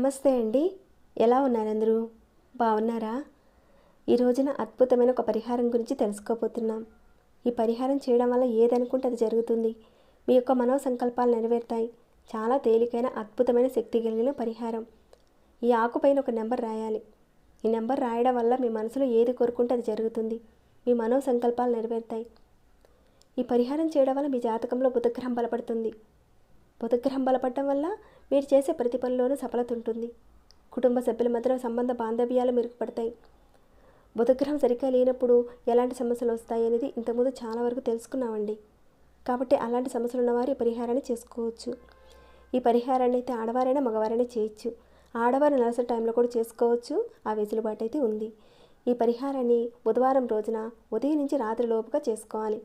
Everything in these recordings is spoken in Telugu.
నమస్తే అండి. ఎలా ఉన్నారు అందరూ బాగున్నారా? ఈ రోజున అద్భుతమైన ఒక పరిహారం గురించి తెలుసుకోబోతున్నాం. ఈ పరిహారం చేయడం వల్ల ఏదనుకుంటే అది జరుగుతుంది. మీ యొక్క మనో సంకల్పాలు నెరవేరుతాయి. చాలా తేలికైన అద్భుతమైన శక్తి కలిగిన పరిహారం. ఈ ఆకుపైన ఒక నెంబర్ రాయాలి. ఈ నెంబర్ రాయడం వల్ల మీ మనసులో ఏది కోరుకుంటే అది జరుగుతుంది. మీ మనో సంకల్పాలు నెరవేరుతాయి. ఈ పరిహారం చేయడం వల్ల మీ జాతకంలో బుధగ్రహం బలపడుతుంది. బుధగ్రహం బలపడటం వల్ల మీరు చేసే ప్రతి పనిలోనూ సఫలత ఉంటుంది. కుటుంబ సభ్యుల మధ్యలో సంబంధ బాంధవ్యాలు మెరుగుపడతాయి. బుధగ్రహం సరిగ్గా లేనప్పుడు ఎలాంటి సమస్యలు వస్తాయి అనేది ఇంతకుముందు చాలా వరకు తెలుసుకున్నామండి. కాబట్టి అలాంటి సమస్యలు ఉన్నవారు ఈ పరిహారాన్ని చేసుకోవచ్చు. ఈ పరిహారాన్ని అయితే ఆడవారైనా మగవారైనా చేయొచ్చు. ఆడవారు నలసరి టైంలో కూడా చేసుకోవచ్చు. ఆ వెసులుబాటు అయితే ఉంది. ఈ పరిహారాన్ని బుధవారం రోజున ఉదయం నుంచి రాత్రి లోపుగా చేసుకోవాలి.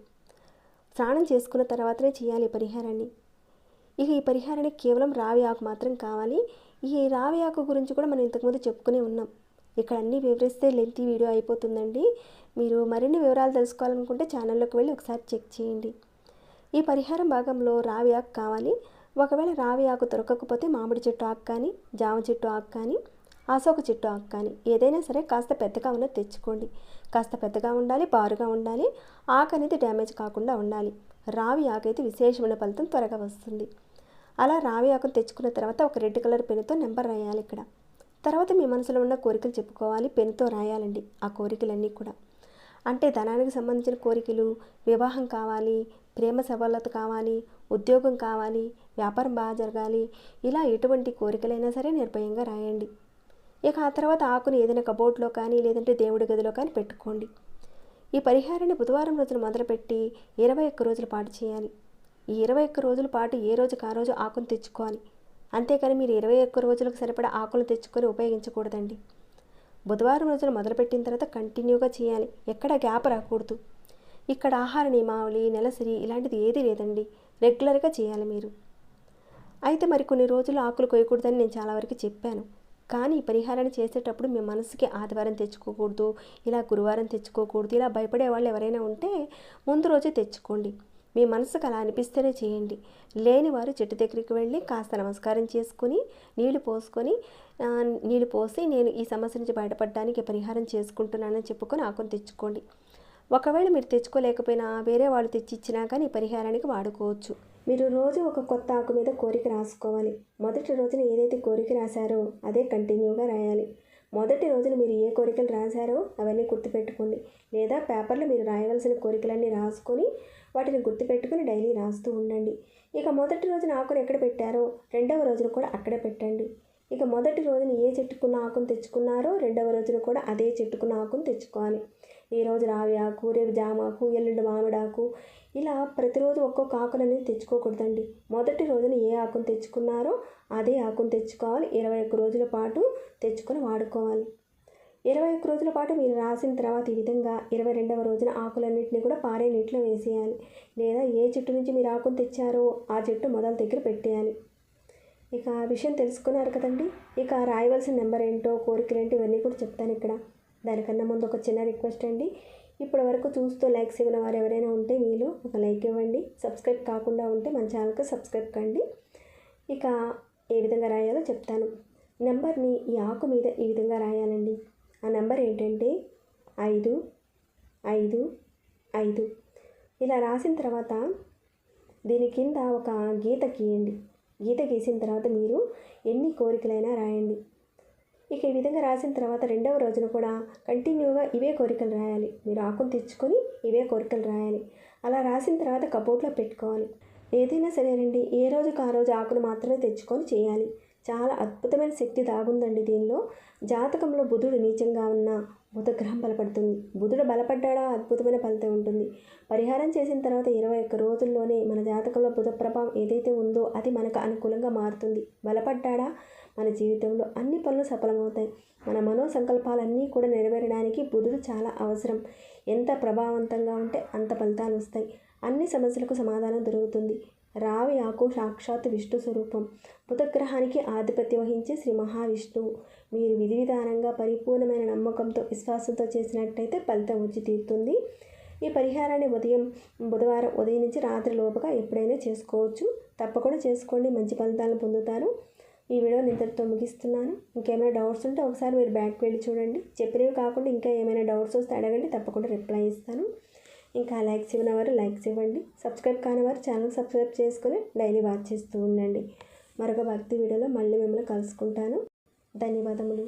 స్నానం చేసుకున్న తర్వాతనే చేయాలి ఈ పరిహారాన్ని. ఇక ఈ పరిహారానికి కేవలం రావి ఆకు మాత్రం కావాలి. ఈ రావి ఆకు గురించి కూడా మనం ఇంతకుముందు చెప్పుకునే ఉన్నాం. ఇక్కడ అన్నీ వివరిస్తే లెంతీ వీడియో అయిపోతుందండి. మీరు మరిన్ని వివరాలు తెలుసుకోవాలనుకుంటే ఛానల్లోకి వెళ్ళి ఒకసారి చెక్ చేయండి. ఈ పరిహారం భాగంలో రావి ఆకు కావాలి. ఒకవేళ రావి ఆకు దొరకకపోతే మామిడి చెట్టు ఆకు కానీ జామ చెట్టు ఆకు కానీ అశోక చెట్టు ఆకు కానీ ఏదైనా సరే కాస్త పెద్దగా ఉన్నది తెచ్చుకోండి. కాస్త పెద్దగా ఉండాలి బారుగా ఉండాలి. ఆకు అనేది డ్యామేజ్ కాకుండా ఉండాలి. రావి ఆకు అయితే విశేషమైన ఫలితం త్వరగా వస్తుంది. అలా రావి ఆకును తెచ్చుకున్న తర్వాత ఒక రెడ్ కలర్ పెన్నుతో నెంబర్ రాయాలి ఇక్కడ. తర్వాత మీ మనసులో ఉన్న కోరికలు చెప్పుకోవాలి పెన్నుతో రాయాలండి ఆ కోరికలన్నీ కూడా. అంటే ధనానికి సంబంధించిన కోరికలు వివాహం కావాలి ప్రేమ సఫలత కావాలి ఉద్యోగం కావాలి వ్యాపారం బాగా జరగాలి ఇలా ఎటువంటి కోరికలైనా సరే నిర్భయంగా రాయండి. ఇక ఆ తర్వాత ఆకును ఏదైనా కబోర్డ్లో కానీ లేదంటే దేవుడి గదిలో కానీ పెట్టుకోండి. ఈ పరిహారాన్ని బుధవారం రోజున మొదలుపెట్టి ఇరవై ఒక్క రోజుల పాటు చేయాలి. ఈ ఇరవై ఒక్క రోజుల పాటు ఏ రోజుకి ఆ రోజు ఆకును తెచ్చుకోవాలి? అంతేకాని మీరు ఇరవై ఒక్క రోజులకు సరిపడా ఆకులు తెచ్చుకొని ఉపయోగించకూడదండి. బుధవారం రోజున మొదలుపెట్టిన తర్వాత కంటిన్యూగా చేయాలి. ఎక్కడ గ్యాప్ రాకూడదు. ఇక్కడ ఆహార నియమావళి నెలసరి ఇలాంటిది ఏదీ లేదండి. రెగ్యులర్గా చేయాలి మీరు. అయితే మరి కొన్ని రోజులు ఆకులు కొయ్యకూడదని నేను చాలా వరకు చెప్పాను. కానీ పరిహారాన్ని చేసేటప్పుడు మీ మనసుకి ఆదివారం తెచ్చుకోకూడదు ఇలా గురువారం తెచ్చుకోకూడదు ఇలా భయపడే వాళ్ళు ఎవరైనా ఉంటే ముందు రోజే తెచ్చుకోండి. మీ మనసుకు అలా అనిపిస్తేనే చేయండి. లేని వారు చెట్టు దగ్గరికి వెళ్ళి కాస్త నమస్కారం చేసుకుని నీళ్ళు పోసుకొని నీళ్ళు పోసి నేను ఈ సమస్య నుంచి బయటపడడానికి పరిహారం చేసుకుంటున్నానని చెప్పుకొని ఆకుని తెచ్చుకోండి. ఒకవేళ మీరు తెచ్చుకోలేకపోయినా వేరే వాళ్ళు తెచ్చి ఇచ్చినా కానీ ఈ పరిహారానికి వాడుకోవచ్చు. మీరు రోజు ఒక కొత్త ఆకు మీద కోరిక రాసుకోవాలి. మొదటి రోజున ఏదైతే కోరిక రాశారో అదే కంటిన్యూగా రాయాలి. మొదటి రోజున మీరు ఏ కోరికలు రాశారో అవన్నీ గుర్తుపెట్టుకోండి. లేదా పేపర్లో మీరు రాయవలసిన కోరికలన్నీ రాసుకొని వాటిని గుర్తుపెట్టుకుని డైలీ రాస్తూ ఉండండి. ఇక మొదటి రోజున ఆకును ఎక్కడ పెట్టారో రెండవ రోజున కూడా అక్కడే పెట్టండి. ఇక మొదటి రోజున ఏ చెట్టుకున్న ఆకును తెచ్చుకున్నారో రెండవ రోజున కూడా అదే చెట్టుకున్న ఆకును తెచ్చుకోవాలి. ఈ రోజు రావి ఆకు రేపు జామాకు ఎల్లుండి మామిడాకు ఇలా ప్రతిరోజు ఒక్కొక్క ఆకులు అనేది తెచ్చుకోకూడదండి. మొదటి రోజున ఏ ఆకును తెచ్చుకున్నారో అదే ఆకును తెచ్చుకోవాలి. ఇరవై ఒక్క రోజుల పాటు తెచ్చుకొని వాడుకోవాలి. ఇరవై ఒక్క రోజుల పాటు మీరు రాసిన తర్వాత ఈ విధంగా ఇరవై రెండవ రోజున ఆకులన్నింటినీ కూడా పారే నీటిలో వేసేయాలి. లేదా ఏ చెట్టు నుంచి మీరు ఆకును తెచ్చారో ఆ చెట్టు మొదల దగ్గర పెట్టేయాలి. ఇక ఆ విషయం తెలుసుకున్నారు కదండి. ఇక రాయవలసిన నెంబర్ ఏంటో కోరికలు ఏంటో ఇవన్నీ కూడా చెప్తాను ఇక్కడ. దానికన్నా ముందు ఒక చిన్న రిక్వెస్ట్ అండి. ఇప్పటి వరకు చూస్తూ లైక్స్ ఇవ్వని వారు ఎవరైనా ఉంటే మీరు ఒక లైక్ ఇవ్వండి. సబ్స్క్రైబ్ కాకుండా ఉంటే మన ఛానల్కి సబ్స్క్రైబ్ కండి. ఇక ఏ విధంగా రాయాలో చెప్తాను. నెంబర్ని ఈ ఆకు మీద ఈ విధంగా రాయాలండి. ఆ నెంబర్ ఏంటంటే ఐదు ఐదు ఐదు. ఇలా రాసిన తర్వాత దీని కింద ఒక గీత గీయండి. గీత గీసిన తర్వాత మీరు ఎన్ని కోరికలైనా రాయండి. ఇక ఈ విధంగా రాసిన తర్వాత రెండవ రోజున కూడా కంటిన్యూగా ఇవే కోరికలు రాయాలి. మీరు ఆకును తెచ్చుకొని ఇవే కోరికలు రాయాలి. అలా రాసిన తర్వాత కబోర్డ్లో పెట్టుకోవాలి. ఏదైనా సరేనండి ఏ రోజుకి ఆ రోజు ఆకును మాత్రమే తెచ్చుకొని చేయాలి. చాలా అద్భుతమైన శక్తి దాగుందండి దీనిలో. జాతకంలో బుధుడు నీచంగా ఉన్న బుధగ్రహం బలపడుతుంది. బుధుడు బలపడ్డాడా? అద్భుతమైన ఫలితం ఉంటుంది. పరిహారం చేసిన తర్వాత ఇరవై ఒక్క రోజుల్లోనే మన జాతకంలో బుధ ప్రభావం ఏదైతే ఉందో అది మనకు అనుకూలంగా మారుతుంది. బలపడ్డాడా? మన జీవితంలో అన్ని పనులు సఫలమవుతాయి. మన మనో సంకల్పాలన్నీ కూడా నెరవేరడానికి బుధుడు చాలా అవసరం. ఎంత ప్రభావవంతంగా ఉంటే అంత ఫలితాలు వస్తాయి. అన్ని సమస్యలకు సమాధానం దొరుకుతుంది. రావి ఆకు సాక్షాత్ విష్ణు స్వరూపం. బుధగ్రహానికి ఆధిపత్యం వహించే శ్రీ మహావిష్ణువు. మీరు విధి విధానంగా పరిపూర్ణమైన నమ్మకంతో విశ్వాసంతో చేసినట్టయితే ఫలితం వచ్చి తీరుతుంది. ఈ పరిహారాన్ని ఉదయం బుధవారం ఉదయం నుంచి రాత్రి లోపుగా ఎప్పుడైనా చేసుకోవచ్చు. తప్పకుండా చేసుకోండి. మంచి ఫలితాలను పొందుతారు. ఈ వీడియోని ఇంతటితో ముగిస్తున్నాను. ఇంకేమైనా డౌట్స్ ఉంటే ఒకసారి మీరు బ్యాక్ వెళ్ళి చూడండి. చెప్పినవి కాకుండా ఇంకా ఏమైనా డౌట్స్ వస్తే అడగండి తప్పకుండా రిప్లై ఇస్తాను. ఇంకా లైక్స్ ఇవ్వని వారు లైక్స్ ఇవ్వండి. సబ్స్క్రైబ్ కాని వారు ఛానల్ సబ్స్క్రైబ్ చేసుకొని డైలీ వాచ్ చేస్తూ ఉండండి. మరొక భక్తి వీడియోలో మళ్ళీ మిమ్మల్ని కలుసుకుంటాను. ధన్యవాదములు.